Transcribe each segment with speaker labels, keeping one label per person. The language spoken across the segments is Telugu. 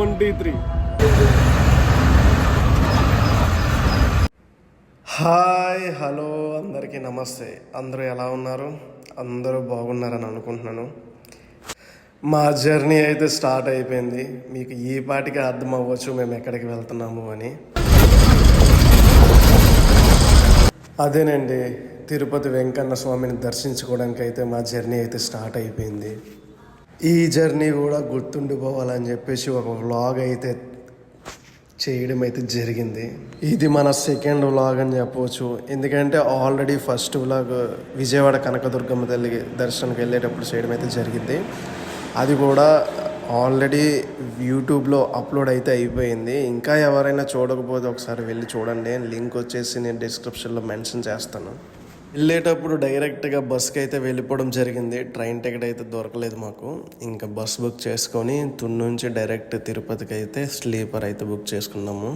Speaker 1: Twenty three. హాయ్ హలో అందరికీ నమస్తే. అందరూ ఎలా ఉన్నారు? అందరూ బాగున్నారని అనుకుంటున్నాను. మా జర్నీ అయితే స్టార్ట్ అయిపోయింది. మీకు ఈ పాటికి అర్థం అవ్వచ్చు మేము ఎక్కడికి వెళ్తున్నాము అని. అదేనండి తిరుపతి వెంకన్న స్వామిని దర్శించుకోవడానికి అయితే మా జర్నీ అయితే స్టార్ట్ అయిపోయింది. ఈ జర్నీ కూడా గుర్తుండిపోవాలని చెప్పేసి ఒక వ్లాగ్ అయితే చేయడం అయితే జరిగింది. ఇది మన సెకండ్ వ్లాగ్ అని చెప్పవచ్చు ఎందుకంటే already first vlog Vijayawada Kanakadurgamma తల్లి దర్శనకు వెళ్ళేటప్పుడు చేయడం అయితే జరిగింది. అది కూడా ఆల్రెడీ యూట్యూబ్లో అప్లోడ్ అయితే అయిపోయింది. ఇంకా ఎవరైనా చూడకపోతే ఒకసారి వెళ్ళి చూడండి. లింక్ వచ్చేసి నేను డిస్క్రిప్షన్లో మెన్షన్ చేస్తాను. వెళ్ళేటప్పుడు డైరెక్ట్గా బస్కి అయితే వెళ్ళిపోవడం జరిగింది. ట్రైన్ టికెట్ అయితే దొరకలేదు మాకు. ఇంకా బస్ బుక్ చేసుకొని తుని నుంచి డైరెక్ట్ తిరుపతికి అయితే స్లీపర్ అయితే బుక్ చేసుకున్నాము.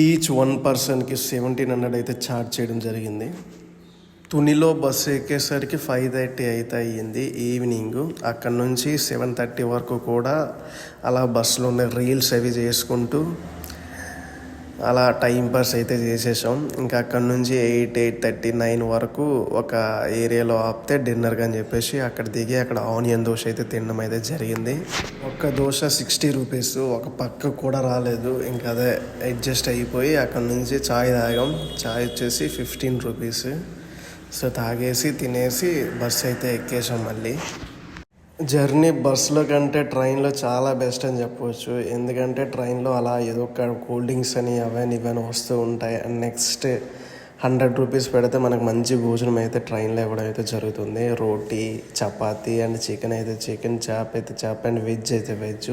Speaker 1: ఈచ్ వన్ పర్సన్కి సెవెంటీన్ హండ్రెడ్ అయితే ఛార్జ్ చేయడం జరిగింది. తునిలో బస్సు ఎక్కేసరికి ఫైవ్ థర్టీ అయితే అయ్యింది ఈవినింగ్. అక్కడ నుంచి సెవెన్ థర్టీ వరకు కూడా అలా బస్సులో ఉన్న రీల్స్ అవి చేసుకుంటూ అలా టైం పాస్ అయితే చేసేసాం. ఇంకా అక్కడ నుంచి ఎయిట్ ఎయిట్ థర్టీ నైన్ వరకు ఒక ఏరియాలో ఆపితే డిన్నర్గా అని చెప్పేసి అక్కడ దిగి అక్కడ ఆనియన్ దోశ అయితే తినడం అయితే జరిగింది. ఒక్క దోశ సిక్స్టీ రూపీస్ ఒక పక్క కూడా రాలేదు. ఇంకా అదే అడ్జస్ట్ అయిపోయి అక్కడ నుంచి చాయ్ తాగాం. చాయ్ వచ్చేసి ఫిఫ్టీన్ రూపీస్. సో తాగేసి తినేసి బస్ అయితే ఎక్కేసాం మళ్ళీ. జర్నీ బస్సులో కంటే ట్రైన్లో చాలా బెస్ట్ అని చెప్పవచ్చు ఎందుకంటే ట్రైన్లో అలా ఏదో ఒక కూల్ డ్రింక్స్ అని అవని ఇవన్నీ వస్తూ ఉంటాయి. అండ్ నెక్స్ట్ హండ్రెడ్ రూపీస్ పెడితే మనకు మంచి భోజనం అయితే ట్రైన్లో ఇవ్వడం అయితే జరుగుతుంది. రోటీ చపాతీ అండ్ చికెన్ అయితే చికెన్ చాప్ అయితే చాప్ అండ్ వెజ్ అయితే వెజ్.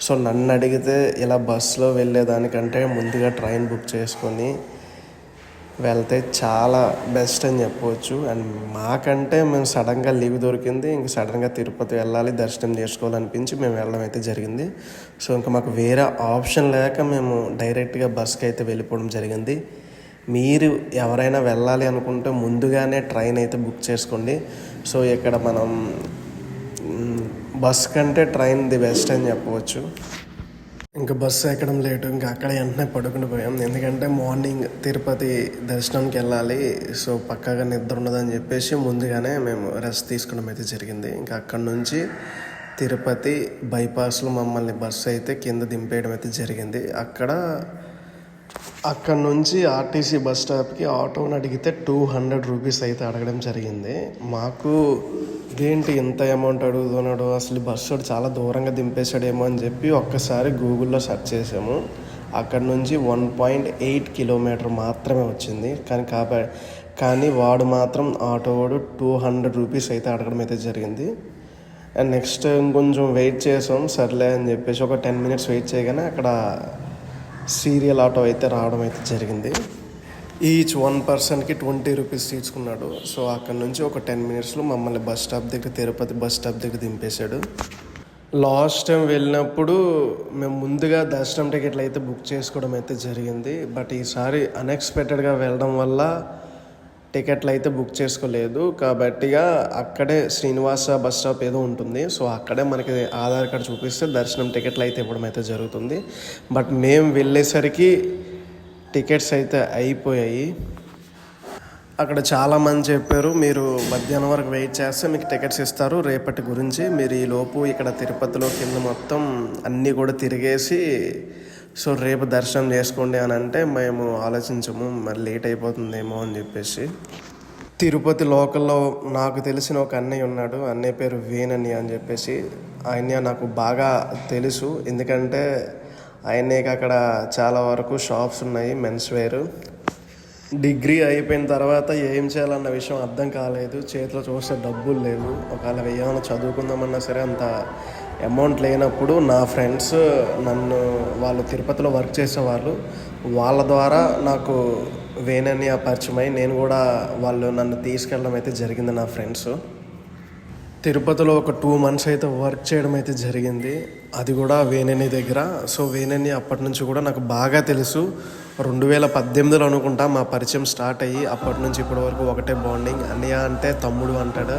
Speaker 1: సో నన్ను అడిగితే ఇలా బస్సులో వెళ్ళేదానికంటే ముందుగా ట్రైన్ బుక్ చేసుకొని వెళ్తే చాలా బెస్ట్ అని చెప్పవచ్చు. అండ్ మాకంటే మేము సడన్గా లీవ్ దొరికింది. ఇంక సడన్గా తిరుపతి వెళ్ళాలి దర్శనం చేసుకోవాలనిపించి మేము వెళ్ళడం అయితే జరిగింది. సో ఇంకా మాకు వేరే ఆప్షన్ లేక మేము డైరెక్ట్గా బస్కి అయితే వెళ్ళిపోవడం జరిగింది. మీరు ఎవరైనా వెళ్ళాలి అనుకుంటే ముందుగానే ట్రైన్ అయితే బుక్ చేసుకోండి. సో ఇక్కడ మనం బస్ కంటే ట్రైన్ ది బెస్ట్ అని చెప్పవచ్చు. ఇంకా బస్సు ఎక్కడం లేటు ఇంకా అక్కడ వెంటనే పడుకుని పోయాం. ఎందుకంటే మార్నింగ్ తిరుపతి దర్శనంకి వెళ్ళాలి. సో పక్కాగా నిద్ర ఉండదని చెప్పేసి ముందుగానే మేము రెస్ట్ తీసుకోవడం అయితే జరిగింది. ఇంకా అక్కడ నుంచి తిరుపతి బైపాస్లో మమ్మల్ని బస్సు అయితే కింద దింపేయడం అయితే జరిగింది. అక్కడ అక్కడ నుంచి ఆర్టీసీ బస్ స్టాప్కి ఆటోని అడిగితే టూ హండ్రెడ్ రూపీస్ అయితే అడగడం జరిగింది. మాకు ఇదేంటి ఎంత అమౌంట్ అడుగుతున్నాడు? అసలు బస్సు వాడు చాలా దూరంగా దింపేశాడేమో అని చెప్పి ఒక్కసారి గూగుల్లో సెర్చ్ చేసాము అక్కడ నుంచి వన్ పాయింట్ ఎయిట్ కిలోమీటర్ మాత్రమే వచ్చింది. కానీ కాబ కానీ వాడు మాత్రం ఆటో వాడు టూ హండ్రెడ్ రూపీస్ అయితే అడగడం అయితే జరిగింది. అండ్ నెక్స్ట్ ఇంకొంచెం వెయిట్ చేసాం. సర్లే అని చెప్పేసి ఒక టెన్ మినిట్స్ వెయిట్ చేయగానే అక్కడ సీరియల్ ఆటో అయితే రావడం అయితే జరిగింది. ఈచ్ వన్ పర్సన్కి ట్వంటీ రూపీస్ తీసుకున్నాడు. సో అక్కడ నుంచి ఒక టెన్ మినిట్స్లో మమ్మల్ని బస్ స్టాప్ దగ్గర తిరుపతి బస్ స్టాప్ దగ్గర దింపేశాడు. లాస్ట్ టైం వెళ్ళినప్పుడు మేము ముందుగా దర్శనం టికెట్లు అయితే బుక్ చేసుకోవడం అయితే జరిగింది. బట్ ఈసారి అన్ఎక్స్పెక్టెడ్గా వెళ్ళడం వల్ల టికెట్లు అయితే బుక్ చేసుకోలేదు. కాబట్టిగా అక్కడే శ్రీనివాస బస్ స్టాప్ ఏదో ఉంటుంది. సో అక్కడే మనకి ఆధార్ కార్డు చూపిస్తే దర్శనం టికెట్లు అయితే ఇవ్వడం అయితే జరుగుతుంది. బట్ మేము వెళ్ళేసరికి టికెట్స్ అయితే అయిపోయాయి. అక్కడ చాలామంది చెప్పారు మీరు మధ్యాహ్నం వరకు వెయిట్ చేస్తే మీకు టికెట్స్ ఇస్తారు. రేపటి గురించి మీరు ఈ లోపు ఇక్కడ తిరుపతిలో కింద మొత్తం అన్నీ కూడా తిరిగేసి సో రేపు దర్శనం చేసుకోండి అని అంటే మేము ఆలోచించము మరి లేట్ అయిపోతుందేమో అని చెప్పేసి. తిరుపతి లోకల్లో నాకు తెలిసిన ఒక అన్నయ్య ఉన్నాడు అన్నయ్య పేరు వేనని అని చెప్పేసి. ఆయన నాకు బాగా తెలుసు ఎందుకంటే ఆయనకి అక్కడ చాలా వరకు షాప్స్ ఉన్నాయి మెన్స్ వేర్. డిగ్రీ అయిపోయిన తర్వాత ఏం చేయాలన్న విషయం అర్థం కాలేదు చేతిలో చూస్తే డబ్బులు లేవు. ఒకవేళ ఏమైనా చదువుకుందామన్నా సరే అంత అమౌంట్ లేనప్పుడు నా ఫ్రెండ్స్ నన్ను వాళ్ళు తిరుపతిలో వర్క్ చేసేవాళ్ళు వాళ్ళ ద్వారా నాకు వేనని పరిచయమై నేను కూడా వాళ్ళు నన్ను తీసుకెళ్ళడం అయితే జరిగింది నా ఫ్రెండ్స్. తిరుపతిలో ఒక టూ మంత్స్ అయితే వర్క్ చేయడం అయితే జరిగింది. అది కూడా వేణని దగ్గర. సో వేణని అప్పటి నుంచి కూడా నాకు బాగా తెలుసు. రెండు వేల పద్దెనిమిదిలో అనుకుంటా మా పరిచయం స్టార్ట్ అయ్యి అప్పటి నుంచి ఇప్పటి వరకు ఒకటే బాండింగ్ అన్నయ్య అంటే తమ్ముడు అంటాడు.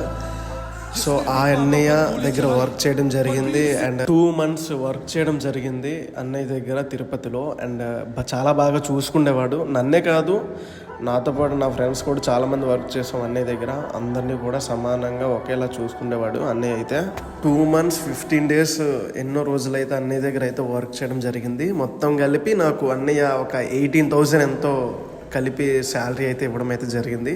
Speaker 1: సో ఆ అన్నయ్య దగ్గర వర్క్ చేయడం జరిగింది అండ్ టూ మంత్స్ వర్క్ చేయడం జరిగింది అన్నయ్య దగ్గర తిరుపతిలో అండ్ చాలా బాగా చూసుకునేవాడు నన్నే కాదు నాతో పాటు నా ఫ్రెండ్స్ కూడా చాలామంది వర్క్ చేసాం అన్నయ్య దగ్గర. అందరినీ కూడా సమానంగా ఒకేలా చూసుకునేవాడు అన్నయ్య అయితే. టూ మంత్స్ ఫిఫ్టీన్ డేస్ ఎన్నో రోజులైతే అన్నయ్య దగ్గర అయితే వర్క్ చేయడం జరిగింది. మొత్తం కలిపి నాకు అన్నయ్య ఒక ఎయిటీన్ థౌజండ్ ఎంతో కలిపి శాలరీ అయితే ఇవ్వడం అయితే జరిగింది.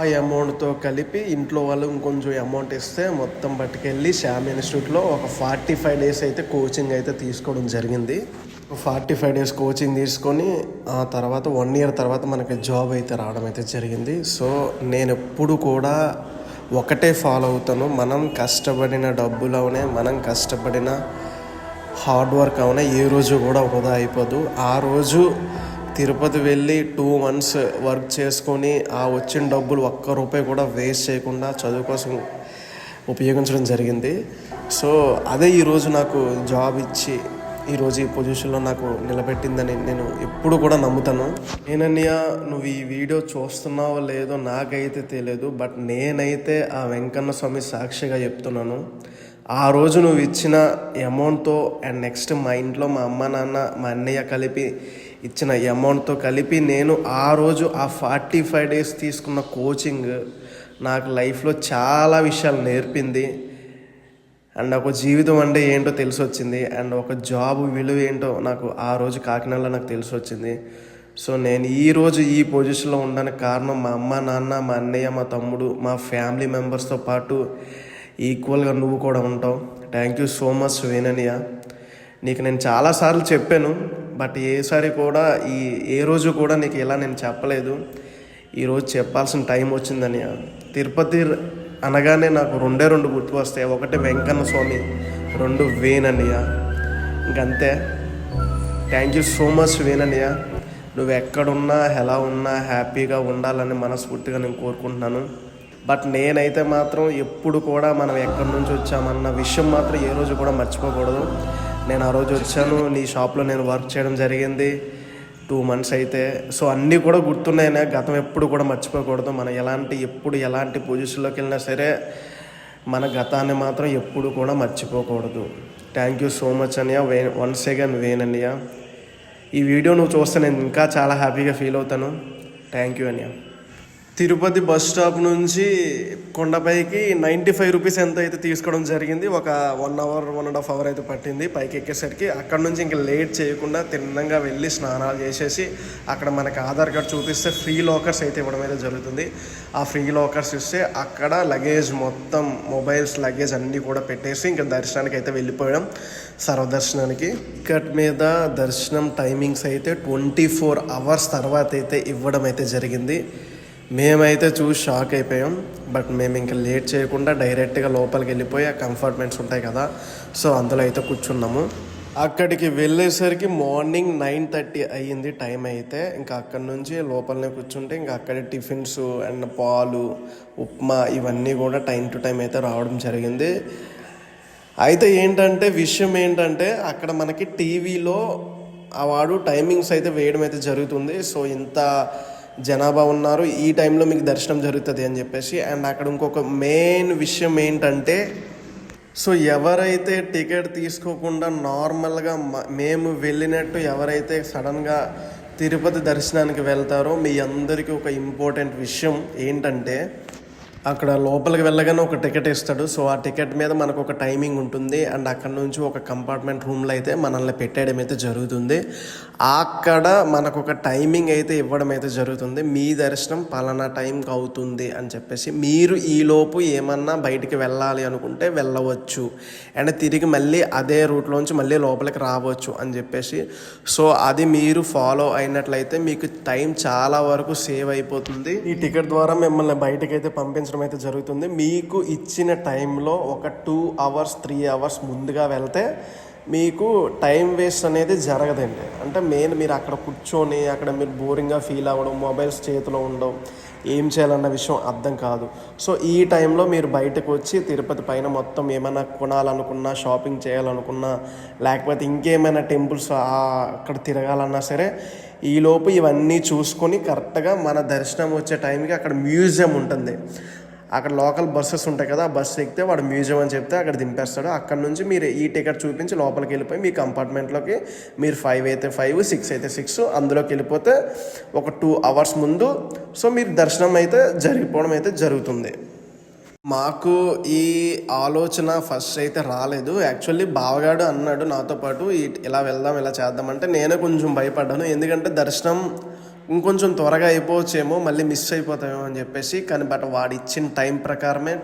Speaker 1: ఆ అమౌంట్తో కలిపి ఇంట్లో వాళ్ళు ఇంకొంచెం అమౌంట్ ఇస్తే మొత్తం పట్టుకెళ్ళి శ్యామ్ ఇన్స్టిట్యూట్లో ఒక ఫార్టీ ఫైవ్ డేస్ అయితే కోచింగ్ అయితే తీసుకోవడం జరిగింది. ఫార్టీ ఫైవ్ డేస్ కోచింగ్ తీసుకొని ఆ తర్వాత వన్ ఇయర్ తర్వాత మనకి జాబ్ అయితే రావడం అయితే జరిగింది. సో నేను ఎప్పుడు కూడా ఒకటే ఫాలో అవుతాను. మనం కష్టపడిన డబ్బులవనే మనం కష్టపడిన హార్డ్ వర్క్ అవునా ఏ రోజు కూడా వృధా అయిపోదు. ఆ రోజు తిరుపతి వెళ్ళి టూ మంత్స్ వర్క్ చేసుకొని ఆ వచ్చిన డబ్బులు ఒక్క రూపాయి కూడా వేస్ట్ చేయకుండా చదువు కోసం ఉపయోగించడం జరిగింది. సో అదే ఈరోజు నాకు జాబ్ ఇచ్చి ఈరోజు ఈ పొజిషన్లో నాకు నిలబెట్టిందని నేను ఎప్పుడు కూడా నమ్ముతాను. నేనన్నయ్య నువ్వు ఈ వీడియో చూస్తున్నావో లేదో నాకైతే తెలియదు బట్ నేనైతే ఆ వెంకన్న స్వామి సాక్షిగా చెప్తున్నాను. ఆ రోజు నువ్వు ఇచ్చిన అమౌంట్తో అండ్ నెక్స్ట్ మా ఇంట్లో మా అమ్మ నాన్న మా అన్నయ్య కలిపి ఇచ్చిన అమౌంట్తో కలిపి నేను ఆ రోజు ఆ ఫార్టీ ఫైవ్ డేస్ తీసుకున్న కోచింగ్ నాకు లైఫ్లో చాలా విషయాలు నేర్పింది. అండ్ ఒక జీవితం అంటే ఏంటో తెలిసి వచ్చింది అండ్ ఒక జాబ్ విలువ ఏంటో నాకు ఆ రోజు కాకినాడలో నాకు తెలిసి వచ్చింది సో నేను ఈరోజు ఈ పొజిషన్లో ఉండడానికి కారణం మా అమ్మ నాన్న మా అన్నయ్య మా తమ్ముడు మా ఫ్యామిలీ మెంబర్స్తో పాటు ఈక్వల్గా నువ్వు కూడా ఉంటావు. థ్యాంక్ యూ సో మచ్ వేననియా నీకు నేను చాలాసార్లు చెప్పాను. బట్ ఏసారి కూడా ఈ ఏ రోజు కూడా నీకు ఇలా నేను చెప్పలేదు. ఈరోజు చెప్పాల్సిన టైం వచ్చిందని. తిరుపతి అనగానే నాకు రెండే రెండు గుర్తు వస్తాయి. ఒకటి వెంకన్న స్వామి రెండు వేనన్నయ్య. ఇంకంతే. థ్యాంక్ యూ సో మచ్ వేనన్నయ్య. నువ్వు ఎక్కడున్నా ఎలా ఉన్నా హ్యాపీగా ఉండాలని మనస్ఫూర్తిగా నేను కోరుకుంటున్నాను. బట్ నేనైతే మాత్రం ఎప్పుడు కూడా మనం ఎక్కడి నుంచి వచ్చామన్న విషయం మాత్రం ఏ రోజు కూడా మర్చిపోకూడదు. నేను ఆ రోజు వచ్చాను నీ షాప్లో నేను వర్క్ చేయడం జరిగింది. టూ మంత్స్ అయితే. సో అన్నీ కూడా గుర్తున్నాయి గతం ఎప్పుడు కూడా మర్చిపోకూడదు. మనం ఎలాంటి ఎప్పుడు ఎలాంటి పొజిషన్లోకి వెళ్ళినా సరే మన గతాన్ని మాత్రం ఎప్పుడు కూడా మర్చిపోకూడదు. థ్యాంక్ యూ సో మచ్ అన్నయ్య. వే వన్స్ అగైన్ వేన్ అన్నయ్య ఈ వీడియో నువ్వు చూస్తే నేను ఇంకా చాలా హ్యాపీగా ఫీల్ అవుతాను. థ్యాంక్ యూ అన్నయ్య. తిరుపతి బస్ స్టాప్ నుంచి కొండపైకి నైంటీ ఫైవ్ రూపీస్ ఎంత అయితే తీసుకోవడం జరిగింది. ఒక one hour one and half hour అయితే పట్టింది పైకి ఎక్కేసరికి. అక్కడ నుంచి ఇంకా లేట్ చేయకుండా తిన్నంగా వెళ్ళి స్నానాలు చేసేసి అక్కడ మనకి ఆధార్ కార్డ్ చూపిస్తే ఫ్రీ లాకర్స్ అయితే ఇవ్వడం అయితే జరుగుతుంది. ఆ ఫ్రీ లాకర్స్ ఇస్తే అక్కడ లగేజ్ మొత్తం మొబైల్స్ లగేజ్ అన్నీ కూడా పెట్టేసి ఇంకా దర్శనానికి అయితే వెళ్ళిపోయాం. సర్వదర్శనానికి టికెట్ మీద దర్శనం టైమింగ్స్ అయితే ట్వంటీ ఫోర్ అవర్స్ తర్వాత అయితే ఇవ్వడం అయితే జరిగింది. మేమైతే చూసి షాక్ అయిపోయాం. బట్ మేము ఇంకా లేట్ చేయకుండా డైరెక్ట్గా లోపలికి వెళ్ళిపోయి ఆ కంఫర్ట్మెంట్స్ ఉంటాయి కదా సో అందులో అయితే కూర్చున్నాము. అక్కడికి వెళ్ళేసరికి మార్నింగ్ నైన్ థర్టీ అయ్యింది టైం అయితే. ఇంకా అక్కడి నుంచి లోపలనే కూర్చుంటే ఇంకా అక్కడే టిఫిన్స్ అండ్ పాలు ఉప్మా ఇవన్నీ కూడా టైం టు టైం అయితే రావడం జరిగింది. అయితే ఏంటంటే విషయం ఏంటంటే అక్కడ మనకి టీవీలో ఆ వాడు టైమింగ్స్ అయితే వేయడం అయితే జరుగుతుంది. సో ఇంత జనాభా ఉన్నారు ఈ టైంలో మీకు దర్శనం జరుగుతుంది అని చెప్పేసి. అండ్ అక్కడ ఇంకొక మెయిన్ విషయం ఏంటంటే సో ఎవరైతే టికెట్ తీసుకోకుండా నార్మల్గా మేము వెళ్ళినట్టు ఎవరైతే సడన్గా తిరుపతి దర్శనానికి వెళ్తారో మీ అందరికీ ఒక ఇంపార్టెంట్ విషయం ఏంటంటే అక్కడ లోపలికి వెళ్ళగానే ఒక టికెట్ ఇస్తాడు. సో ఆ టికెట్ మీద మనకు ఒక టైమింగ్ ఉంటుంది. అండ్ అక్కడ నుంచి ఒక కంపార్ట్మెంట్ రూమ్లో అయితే మనల్ని పెట్టేయడం అయితే జరుగుతుంది. అక్కడ మనకు ఒక టైమింగ్ అయితే ఇవ్వడం అయితే జరుగుతుంది. మీ దర్శనం పలానా టైంకి అవుతుంది అని చెప్పేసి మీరు ఈలోపు ఏమన్నా బయటికి వెళ్ళాలి అనుకుంటే వెళ్ళవచ్చు. అండ్ తిరిగి మళ్ళీ అదే రూట్లోంచి మళ్ళీ లోపలికి రావచ్చు అని చెప్పేసి. సో అది మీరు ఫాలో అయినట్లయితే మీకు టైం చాలా వరకు సేవ్ అయిపోతుంది. ఈ టికెట్ ద్వారా మిమ్మల్ని బయటకైతే అయితే పంపించడం అయితే జరుగుతుంది. మీకు ఇచ్చిన టైంలో ఒక టూ అవర్స్ త్రీ అవర్స్ ముందుగా వెళ్తే మీకు టైం వేస్ట్ అనేది జరగదండి. అంటే మెయిన్ మీరు అక్కడ కూర్చొని అక్కడ మీరు బోరింగ్గా ఫీల్ అవ్వడం మొబైల్స్ చేతిలో ఉండడం ఏం చేయాలన్న విషయం అర్థం కాదు. సో ఈ టైంలో మీరు బయటకు వచ్చి తిరుపతి పైన మొత్తం ఏమైనా కొనాలనుకున్నా షాపింగ్ చేయాలనుకున్నా లేకపోతే ఇంకేమైనా టెంపుల్స్ అక్కడ తిరగాలన్నా సరే ఈలోపు ఇవన్నీ చూసుకొని కరెక్ట్గా మన దర్శనం వచ్చే టైంకి అక్కడ మ్యూజియం ఉంటుంది. అక్కడ లోకల్ బస్సెస్ ఉంటాయి కదా ఆ బస్సు ఎక్కితే వాడు మ్యూజియం అని చెప్తే అక్కడ దింపేస్తాడు. అక్కడ నుంచి మీరు ఈ టికెట్ చూపించి లోపలికి వెళ్ళిపోయి మీ కంపార్ట్మెంట్లోకి మీరు ఫైవ్ అయితే ఫైవ్ సిక్స్ అయితే సిక్స్ అందులోకి వెళ్ళిపోతే ఒక టూ అవర్స్ ముందు సో మీరు దర్శనం అయితే జరిగిపోవడం అయితే జరుగుతుంది. మాకు ఈ ఆలోచన ఫస్ట్ అయితే రాలేదు. యాక్చువల్లీ బావగాడు అన్నాడు నాతో పాటు ఈ- ఇలా వెళ్దాం ఇలా చేద్దాం అంటే నేనే కొంచెం భయపడ్డాను. ఎందుకంటే దర్శనం ఇంకొంచెం త్వరగా అయిపోవచ్చేమో మళ్ళీ మిస్ అయిపోతామేమో అని చెప్పేసి కానీ బట్ వాడు ఇచ్చిన టైం ప్రకారమే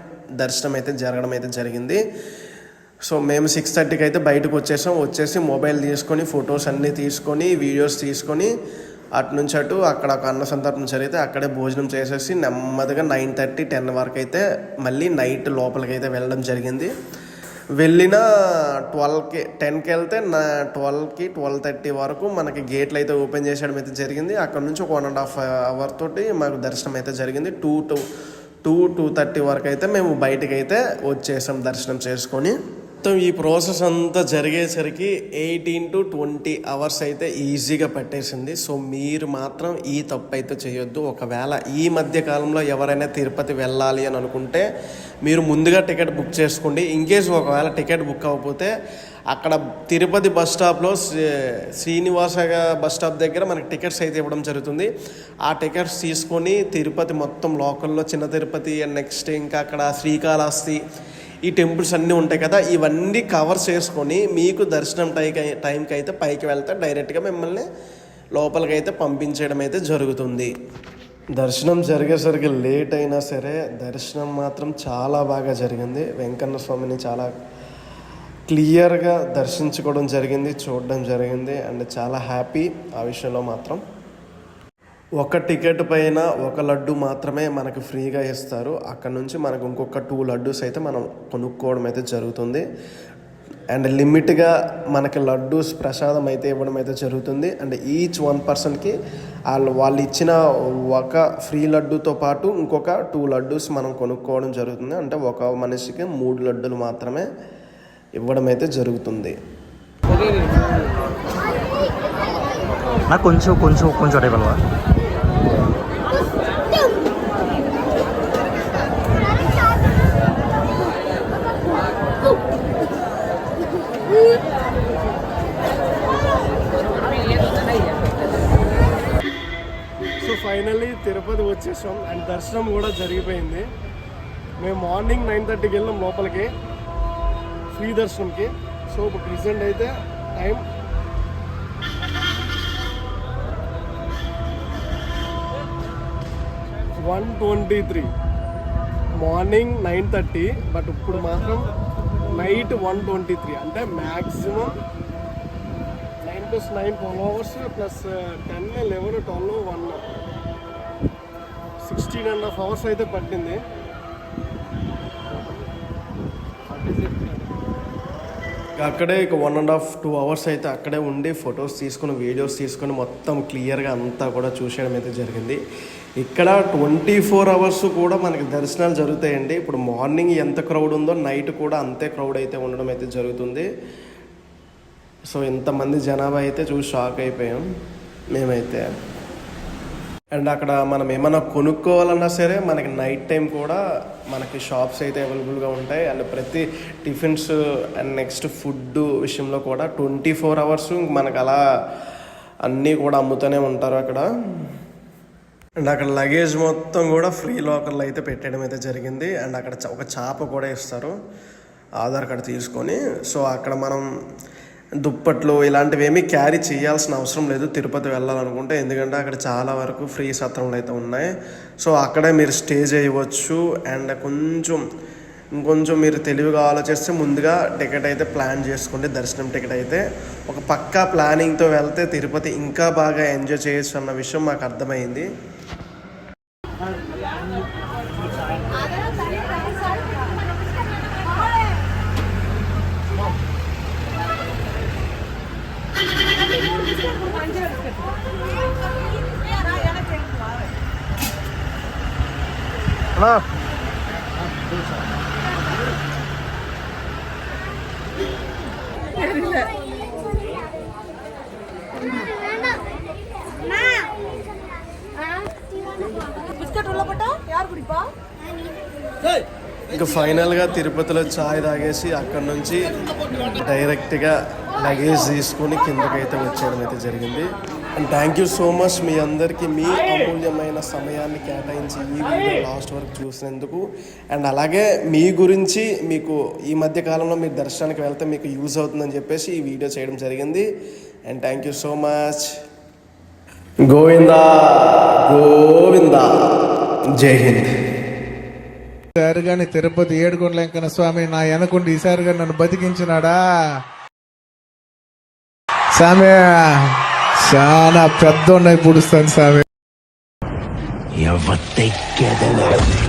Speaker 1: దర్శనం అయితే జరగడం అయితే జరిగింది. సో మేము సిక్స్ థర్టీకి అయితే బయటకు వచ్చేసాం. వచ్చేసి మొబైల్ తీసుకొని ఫొటోస్ అన్నీ తీసుకొని వీడియోస్ తీసుకొని అటు నుంచి అటు అక్కడ ఒక అన్న సందర్భం జరిగితే అక్కడే భోజనం చేసేసి నెమ్మదిగా నైన్ థర్టీ టెన్ వరకు అయితే మళ్ళీ నైట్ లోపలికి అయితే వెళ్ళడం జరిగింది. వెళ్ళిన ట్వెల్వ్కి టెన్కి వెళ్తే నా ట్వెల్వ్కి ట్వెల్వ్ థర్టీ వరకు మనకి గేట్లు అయితే ఓపెన్ చేసేయడం అయితే జరిగింది. అక్కడ నుంచి ఒక వన్ అండ్ హాఫ్ అవర్ తోటి మాకు దర్శనం అయితే జరిగింది. Two two two two thirty వరకు అయితే మేము బయటకు అయితే వచ్చేసాం దర్శనం చేసుకొని. మొత్తం ఈ ప్రాసెస్ అంతా జరిగేసరికి ఎయిటీన్ టు ట్వంటీ అవర్స్ అయితే ఈజీగా పట్టేసింది. సో మీరు మాత్రం ఈ తప్పు అయితే చేయొద్దు. ఒకవేళ ఈ మధ్య కాలంలో ఎవరైనా తిరుపతి వెళ్ళాలి అని అనుకుంటే మీరు ముందుగా టికెట్ బుక్ చేసుకోండి. ఇన్కేస్ ఒకవేళ టికెట్ బుక్ అవ్వకపోతే అక్కడ తిరుపతి బస్ స్టాప్లో శ్రీనివాస బస్ స్టాప్ దగ్గర మనకి టికెట్స్ అయితే ఇవ్వడం జరుగుతుంది. ఆ టికెట్స్ తీసుకొని తిరుపతి మొత్తం లోకల్లో చిన్న తిరుపతి అండ్ నెక్స్ట్ ఇంకా అక్కడ శ్రీకాళహస్తి ఈ టెంపుల్స్ అన్నీ ఉంటాయి కదా ఇవన్నీ కవర్ చేసుకొని మీకు దర్శనం టై టైంకి అయితే పైకి వెళ్తే డైరెక్ట్గా మిమ్మల్ని లోపలికి అయితే పంపించడం అయితే జరుగుతుంది. దర్శనం జరిగేసరికి లేట్ అయినా సరే దర్శనం మాత్రం చాలా బాగా జరిగింది. వెంకన్న స్వామిని చాలా క్లియర్గా దర్శించుకోవడం జరిగింది చూడడం జరిగింది. అండ్ చాలా హ్యాపీ ఆ విషయంలో మాత్రం. ఒక టికెట్ పైన ఒక లడ్డు మాత్రమే మనకు ఫ్రీగా ఇస్తారు. అక్కడ నుంచి మనకు ఇంకొక టూ లడ్డూస్ అయితే మనం కొనుక్కోవడం అయితే జరుగుతుంది. అండ్ లిమిట్గా మనకి లడ్డూస్ ప్రసాదం అయితే ఇవ్వడం అయితే జరుగుతుంది. అండ్ ఈచ్ వన్ పర్సన్కి వాళ్ళు వాళ్ళు ఇచ్చిన ఒక ఫ్రీ లడ్డూతో పాటు ఇంకొక టూ లడ్డూస్ మనం కొనుక్కోవడం జరుగుతుంది. అంటే ఒక మనిషికి మూడు లడ్డూలు మాత్రమే ఇవ్వడం అయితే జరుగుతుంది.
Speaker 2: నాకు కొంచెం కొంచెం కొంచెం అడే
Speaker 1: సో ఫైనల్లీ తిరుపతి వచ్చేసాం అండ్ దర్శనం కూడా జరిగిపోయింది. మేము మార్నింగ్ నైన్ థర్టీకి వెళ్ళాం లోపలికి ఫ్రీ దర్శనంకి. సో ఇప్పుడు ప్రజెంట్ అయితే time one twenty three. Morning nine thirty but ఇప్పుడు మాత్రం నైట్ వన్ ట్వంటీ త్రీ. అంటే maximum nine plus nine twelve hours plus ten eleven twelve one sixteen and half hours అయితే పట్టింది. అక్కడే ఇక one and half two hours అయితే అక్కడే ఉండి ఫొటోస్ తీసుకుని వీడియోస్ తీసుకొని మొత్తం క్లియర్గా అంతా కూడా చూసేయడం అయితే జరిగింది. ఇక్కడ ట్వంటీ ఫోర్ అవర్స్ కూడా మనకి దర్శనాలు జరుగుతాయండి. ఇప్పుడు మార్నింగ్ ఎంత క్రౌడ్ ఉందో నైట్ కూడా అంతే క్రౌడ్ అయితే ఉండడం అయితే జరుగుతుంది. సో ఇంతమంది జనాభా అయితే చూసి షాక్ అయిపోయాం. మేమైతే అండ్ అక్కడ మనం ఏమైనా కొనుక్కోవాలన్నా సరే మనకి నైట్ టైం కూడా మనకి షాప్స్ అయితే అవైలబుల్గా ఉంటాయి. అండ్ ప్రతి టిఫిన్స్ అండ్ నెక్స్ట్ ఫుడ్ విషయంలో కూడా ట్వంటీ ఫోర్ అవర్స్ మనకు అలా అన్నీ కూడా అమ్ముతూనే ఉంటారు అక్కడ. అండ్ అక్కడ లగేజ్ మొత్తం కూడా ఫ్రీ లాకర్లు అయితే పెట్టడం అయితే జరిగింది. అండ్ అక్కడ ఒక చాప కూడా ఇస్తారు. ఆధార్ కార్డు తీసుకొని. సో అక్కడ మనం దుప్పట్లు ఇలాంటివి ఏమీ క్యారీ చేయాల్సిన అవసరం లేదు. తిరుపతి వెళ్ళాలనుకుంటే ఎందుకంటే అక్కడ చాలా వరకు ఫ్రీ సత్రములు అయితే ఉన్నాయి. సో అక్కడే మీరు స్టే చేయవచ్చు. అండ్ కొంచెం ఇంకొంచెం మీరు తెలివిగా ఆలోచిస్తే ముందుగా టికెట్ అయితే ప్లాన్ చేసుకోండి. దర్శనం టికెట్ అయితే ఒక పక్కా ప్లానింగ్తో వెళ్తే తిరుపతి ఇంకా బాగా ఎంజాయ్ చేయొచ్చు అన్న విషయం మాకు అర్థమైంది.
Speaker 3: అన్నా
Speaker 1: ఇంకా ఫైనల్గా తిరుపతిలో చాయ్ తాగేసి అక్కడ నుంచి డైరెక్ట్గా లగేజ్ తీసుకుని కిందకైతే వచ్చేయడం అయితే జరిగింది. And thank you so much మీ అందరికీ మీ అమూల్యమైన సమయాన్ని కేటాయించి ఈ వీడియో లాస్ట్ వరకు చూసినందుకు. అండ్ అలాగే మీ గురించి మీకు ఈ మధ్య కాలంలో మీరు దర్శనానికి వెళ్తే మీకు యూజ్ అవుతుందని చెప్పేసి ఈ వీడియో చేయడం జరిగింది. And thank you so much Govinda Govinda. Jai Hind.
Speaker 4: ఈసారి కానీ తిరుపతి ఏడుకొండల వెంకన్న స్వామి నా వెనకుండి ఈసారి కానీ నన్ను బతికించినాడా? స్వామి చాలా పెద్ద ఉన్నాయి పుడుస్తాను స్వామి
Speaker 5: ఎవరి